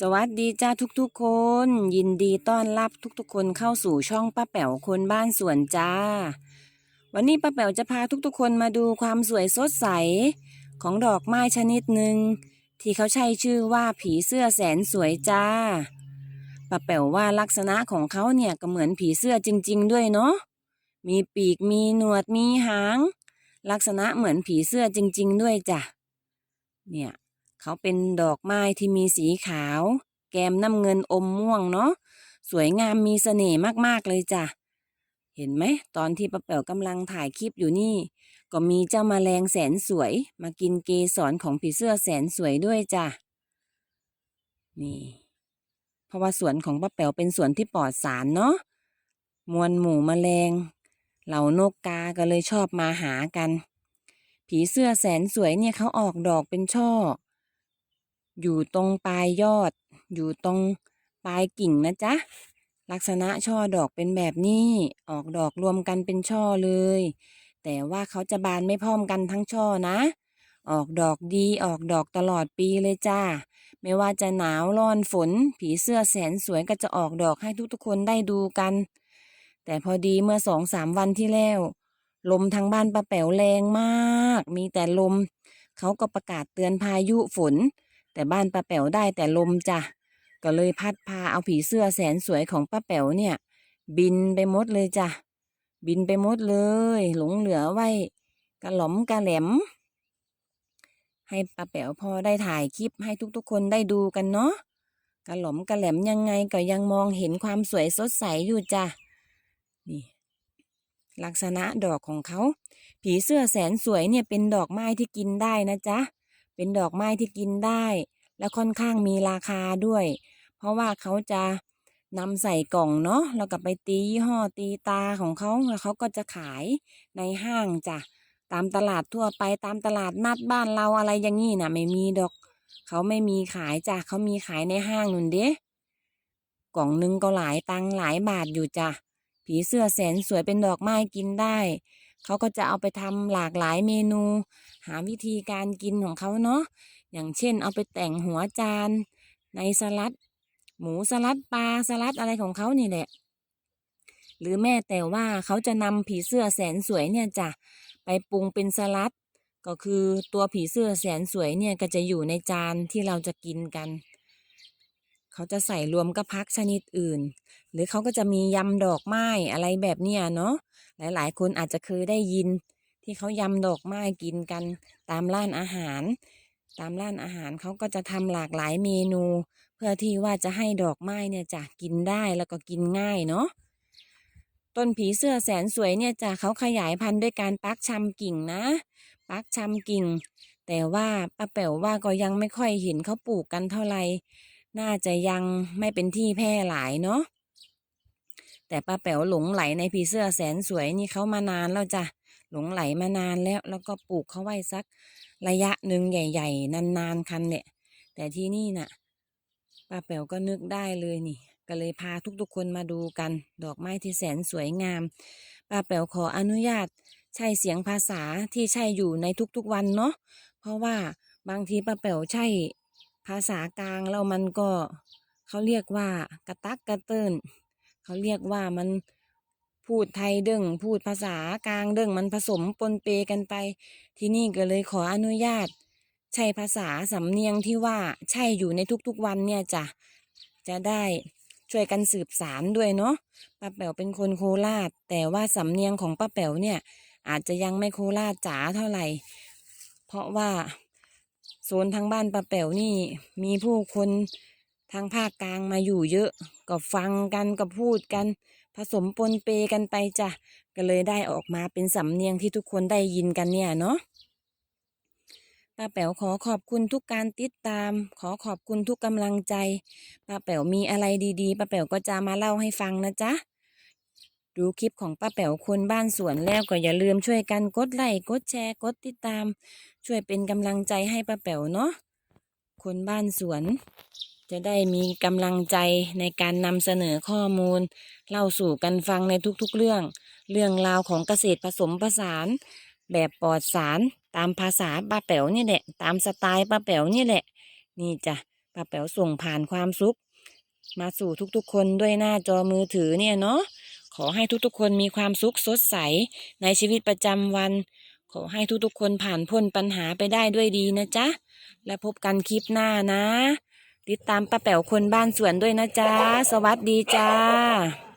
สวัสดีจ้าทุกๆคน ยินดีต้อนรับทุกๆ คนเข้าสู่ช่องป้าแป๋วคนบ้านสวนจ้า วันนี้ป้าแป๋วจะพาทุกๆ คนมาดูความสวยสดใส ของดอกไม้ชนิดหนึ่งที่เขาใช้ชื่อว่าผีเสื้อแสนสวยจ้าป้าแป๋วว่าลักษณะของเขาเนี่ยก็เหมือนผีเสื้อจริง ๆ ด้วยเนาะมีปีกมีหนวดมีหาง ลักษณะเหมือนผีเสื้อจริง ๆ ด้วยจ้ะเนี่ย เขาเป็นดอกไม้ที่มีสีขาว แกมน้ำเงินอมม่วงเนาะสวยงามมีเสน่ห์มากๆเลยจ้ะ เห็นไหมตอนที่ป้าแป๋วกำลังถ่ายคลิปอยู่นี่ ก็มีเจ้ามาแมลงแสนสวย มากินเกสรของผีเสื้อแสนสวยด้วยจ้ะ นี่ เพราะว่าสวนของป้าแป๋วเป็นสวนที่ปลอดสารเนาะมวลหมู่แมลง เหล่านกกาก็เลยชอบมาหากัน ผีเสื้อแสนสวยเนี่ยเขาออกดอกเป็นช่อ อยู่ตรงปลายยอด อยู่ตรงปลายกิ่งนะจ๊ะ ลักษณะช่อดอกเป็นแบบนี้ ออกดอกรวมกันเป็นช่อเลย แต่ว่าเขาจะบานไม่พร้อมกันทั้งช่อนะ ออกดอกดีออกดอกตลอดปีเลยจ้า ไม่ว่าจะหนาวร้อนฝน ผีเสื้อแสนสวยก็จะออกดอกให้ทุกๆคนได้ดูกัน แต่พอดีเมื่อสองสามวันที่แล้ว ลมทางบ้านป้าแป๋วแรงมาก มีแต่ลม เขาก็ประกาศเตือนพายุฝน แต่บ้านป้าแป๋วได้แต่ลมจ้ะก็เลยพัดพาเอาผีเสื้อแสนสวยของป้าแป๋วเนี่ย บินไปหมดเลยจ้ะบินไปหมดเลย หลงเหลือไว้กระหล่อมกระแหลม ให้ป้าแป๋วพอได้ถ่ายคลิปให้ทุกๆ คนได้ดูกันเนาะกระหล่อมกระแหลมยังไงก็ยังมองเห็นความสวยสดใสอยู่จ้ะนี่ลักษณะดอกของเขา ผีเสื้อแสนสวยเนี่ยเป็นดอกไม้ที่กินได้นะจ๊ะ เป็นดอกไม้ที่กินได้ และค่อนข้างมีราคาด้วย เพราะว่าเขาจะนำใส่กล่องเนาะแล้วก็ไปตียี่ห้อตีตาของเขาแล้วเขาก็จะขายในห้างจ้ะตามตลาดทั่วไปตามตลาดนัดบ้านเราอะไรอย่างงี้น่ะไม่มีดอก เขาไม่มีขายจ้ะเขามีขายในห้างนุ่นเด้กล่องหนึงก็หลายตังหลายบาทอยู่จ้ะผีเสื้อแสนสวยเป็นดอกไม้กินได้ เขาก็จะเอาไปทำหลากหลายเมนู หาวิธีการกินของเขาเนาะอย่างเช่นเอาไปแต่งหัวจาน ในสลัด หมูสลัดปลาสลัดอะไรของเขานี่แหละ หรือแม่แต่ว่าเขาจะนำผีเสื้อแสนสวยเนี่ยจ้ะไปปรุงเป็นสลัด ก็คือตัวผีเสื้อแสนสวยเนี่ยก็จะอยู่ในจานที่เราจะกินกัน เขาจะใส่รวมกับพักชนิดอื่น หรือเขาก็จะมียำดอกไม้อะไรแบบเนี้ยเนาะหลายๆ คนอาจจะเคยได้ยิน ที่เขายำดอกไม้กินกันตามร้านอาหาร ตามร้านอาหารเขาก็จะทำหลากหลายเมนู เพื่อที่ว่าจะให้ดอกไม้เนี่ยจะกินได้แล้วก็กินง่ายเนาะต้นผีเสื้อแสนสวยเนี่ยจะเขาขยายพันธุ์ด้วยการปักชำกิ่งนะ ปักชำกิ่ง แต่ว่าป้าแป๋วว่าก็ยังไม่ค่อยเห็นเขาปลูกกันเท่าไหร่ น่าจะยังไม่เป็นที่แพร่หลายเนาะแต่ป้าแป๋วหลงไหลในผีเสื้อแสนสวยนี่เขามานานแล้วจ้ะหลงไหลมานานแล้ว แล้วก็ปลูกเขาไว้สักระยะหนึ่งใหญ่ ๆ นานๆคันเนี่ยแต่ที่นี่น่ะป้าแป๋วก็นึกได้เลยนี่ ก็เลยพาทุกๆคนมาดูกัน ดอกไม้ที่แสนสวยงามป้าแป๋วขออนุญาตใช้เสียงภาษาที่ใช่อยู่ในทุกๆวันเนาะเพราะว่าบางทีป้าแป๋วใช่ ภาษากลางแล้วมันก็เขาเรียกว่ากระตักกระเตินเขาเรียกว่ามันพูดไทยเด้งพูดภาษากลางเด้งมันผสมปนเปกันไป ที่นี่ก็เลยขออนุญาต ใช้ภาษาสำเนียงที่ว่าใช่อยู่ในทุกๆวันเนี่ยจ้ะจะได้ช่วยกันสืบสารด้วยเนาะป้าแป๋วเป็นคนโคราช แต่ว่าสำเนียงของป้าแป๋วเนี่ย อาจจะยังไม่โคราชจ๋าเท่าไหร่ เพราะว่า โซนทางบ้านป้าแป๋วนี่มีผู้คนทางภาคกลางมาอยู่เยอะ ก็ฟังกันก็พูดกัน ผสมปนเปกันไปจ้ะก็เลยได้ออกมาเป็นสำเนียงที่ทุกคนได้ยินกันเนี่ยเนาะป้าแป๋วขอขอบคุณทุกการติดตาม ขอขอบคุณทุกกำลังใจป้าแป๋วมีอะไรดีๆป้าแป๋วก็จะมาเล่าให้ฟังนะจ๊ะ ดูคลิปของป้าแป๋วคนบ้านสวนแล้วก็อย่าลืมช่วยกันกดไลค์กดแชร์กดติดตาม ช่วยเป็นกำลังใจให้ป้าแป๋วเนาะคนบ้านสวน จะได้มีกำลังใจในการนำเสนอข้อมูล เล่าสู่กันฟังในทุกๆเรื่อง เรื่องราวของเกษตรผสมผสาน แบบปลอดสารตามภาษาป้าแป๋วนี่แหละ ตามสไตล์ป้าแป๋วนี่แหละ นี่จ้ะป้าแป๋วส่งผ่านความสุข มาสู่ทุกๆคนด้วยหน้าจอมือถือเนี่ยเนาะ ขอให้ทุกๆ คนมีความสุขสดใสในชีวิตประจำวัน ขอให้ทุกๆ คนผ่านพ้นปัญหาไปได้ด้วยดีนะจ๊ะ และพบกันคลิปหน้านะ ติดตามป้าแป๋วคนบ้านสวนด้วยนะจ๊ะ สวัสดีจ้า